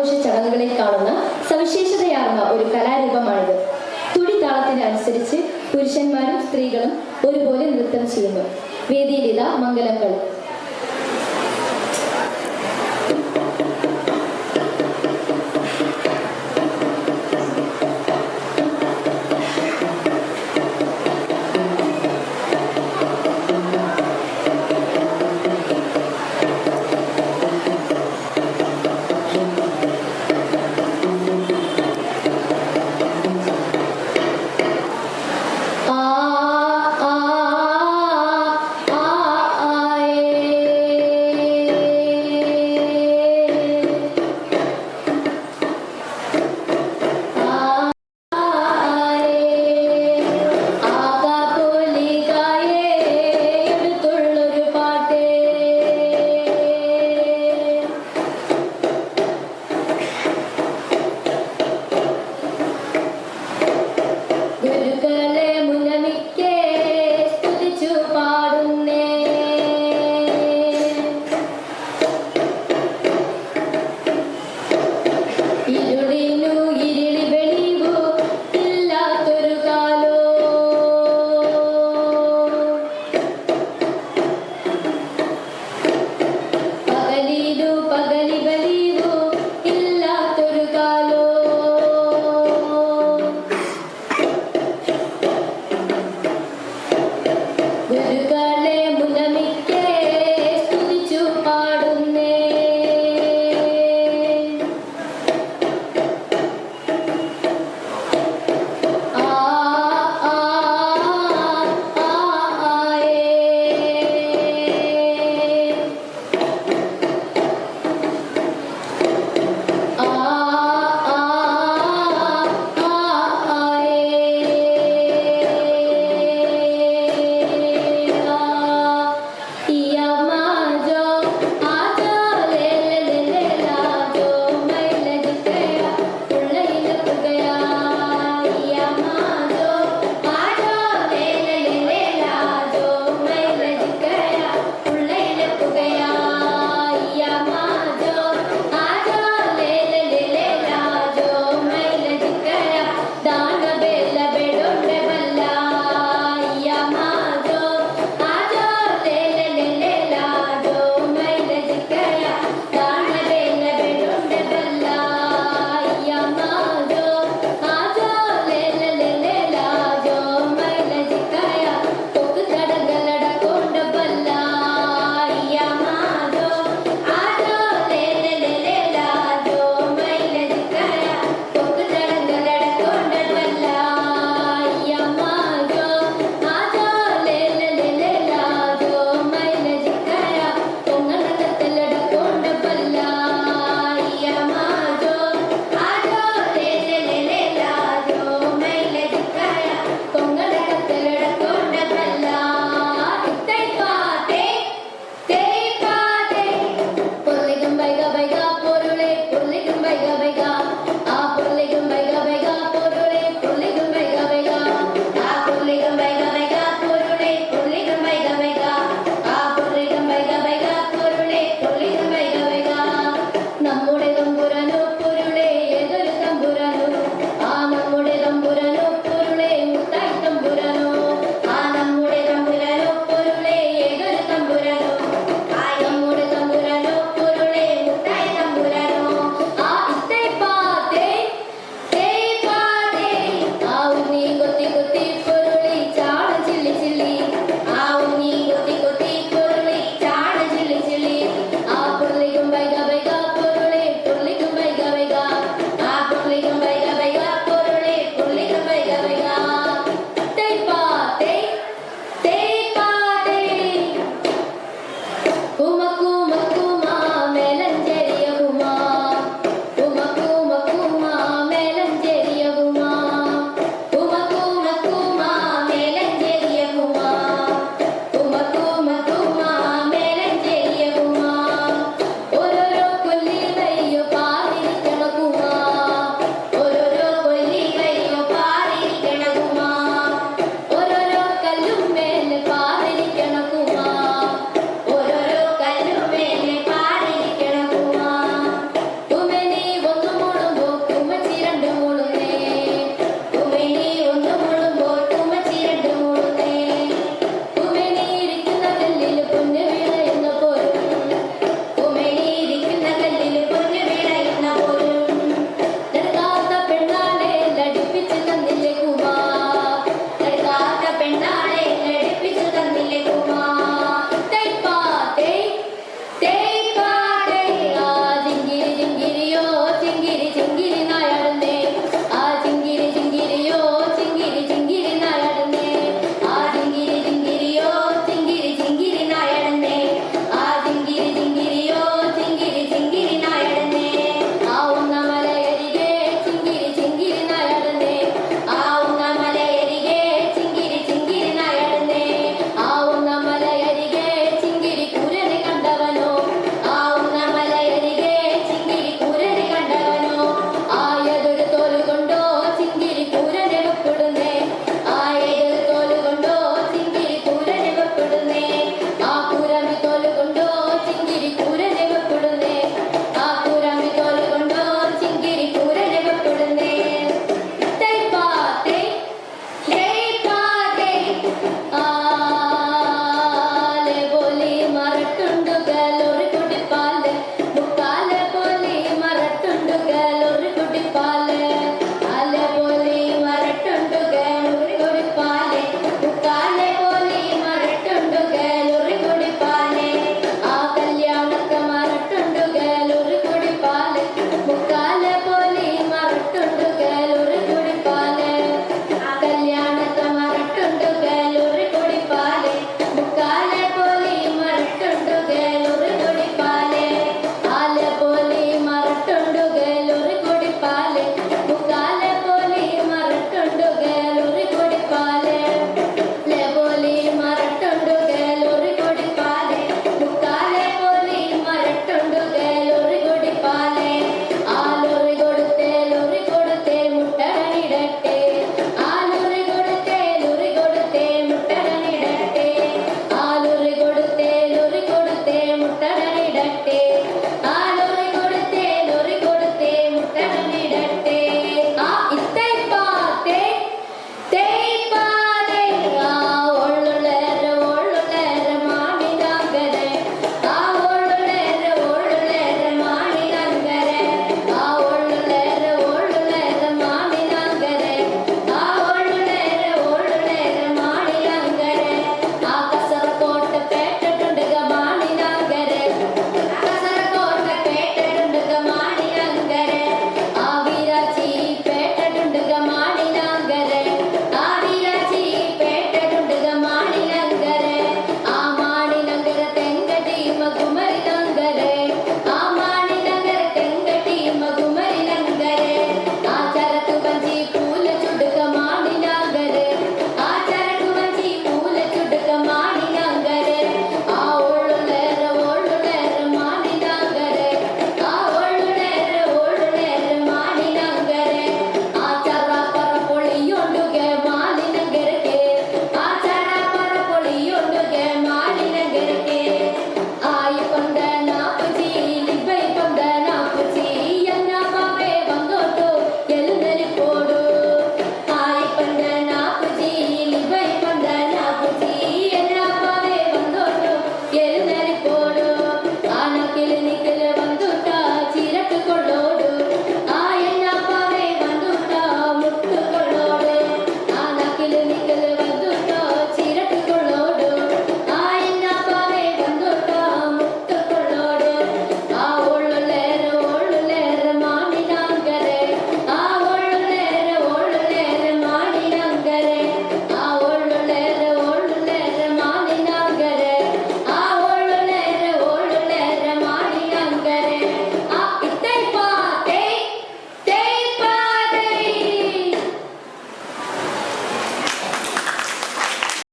ആഘോഷ ചടങ്ങുകളിൽ കാണുന്ന സവിശേഷതയാർന്ന ഒരു കലാരൂപമാണിത്. തുടിതാളത്തിനനുസരിച്ച് പുരുഷന്മാരും സ്ത്രീകളും ഒരുപോലെ നൃത്തം ചെയ്യുന്നു. വേദിയിലിത മംഗലങ്ങൾ.